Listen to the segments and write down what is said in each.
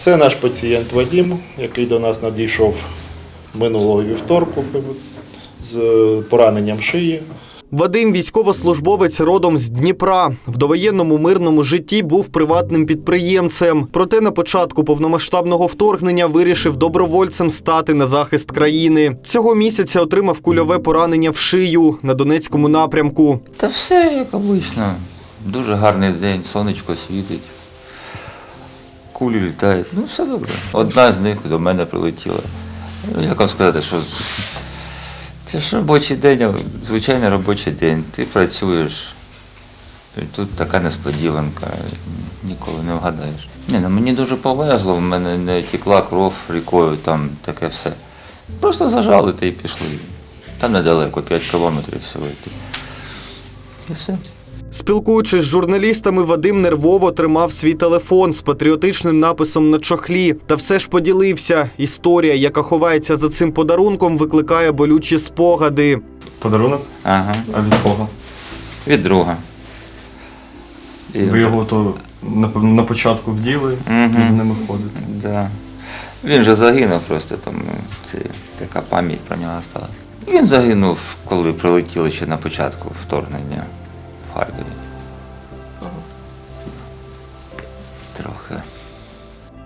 Це наш пацієнт Вадим, який до нас надійшов минулого вівторку з пораненням шиї. Вадим військовослужбовець родом з Дніпра. В довоєнному мирному житті був приватним підприємцем. Проте на початку повномасштабного вторгнення вирішив добровольцем стати на захист країни. Цього місяця отримав кульове поранення в шию на Донецькому напрямку. Та все як обично. Дуже гарний день, сонечко світить. Кулі літають. Ну, все добре. Одна з них до мене прилетіла. Ну, Як вам сказати, що це ж робочий день, звичайний робочий день. Ти працюєш. І Тут така несподіванка, ніколи не вгадаєш. Ні, ну мені дуже повезло, в мене не текла кров рікою, там таке все. Просто зажали та й пішли. Там недалеко, 5 кілометрів всього йти. І все. Спілкуючись з журналістами, Вадим нервово тримав свій телефон з патріотичним написом на чохлі та все ж поділився. Історія, яка ховається за цим подарунком, викликає болючі спогади. Подарунок? Ага. А від кого? Від друга. І Ви його то напевно на початку вділи Мгм. і з ними ходите. Да. Він же загинув просто, тому це така пам'ять про нього стала. Він загинув, коли прилетіли ще на початку вторгнення в. Трохи.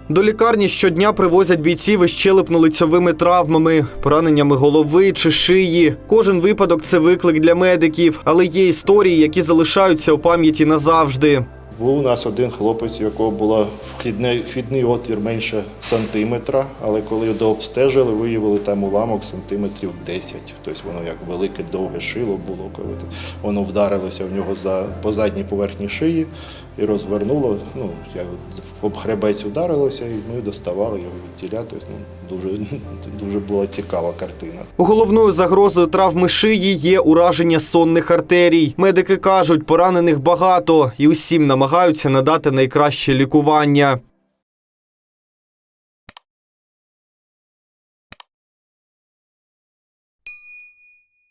До лікарні щодня привозять бійців із щелепно-лицьовими травмами, пораненнями голови чи шиї. Кожен випадок це виклик для медиків, але є історії, які залишаються у пам'яті назавжди. Був у нас один хлопець, у якого був вхідний, отвір менше сантиметра, але коли дообстежили, виявили там уламок сантиметрів 10. Тобто воно як велике довге шило було, коли воно вдарилося в нього по задній поверхні шиї і розвернуло. Ну, як об хребець ударилося, і ми доставали його від тіля. Тобто, ну, дуже, дуже була цікава картина. Головною загрозою травми шиї є ураження сонних артерій. Медики кажуть, поранених багато і усім намагаються надати найкраще лікування.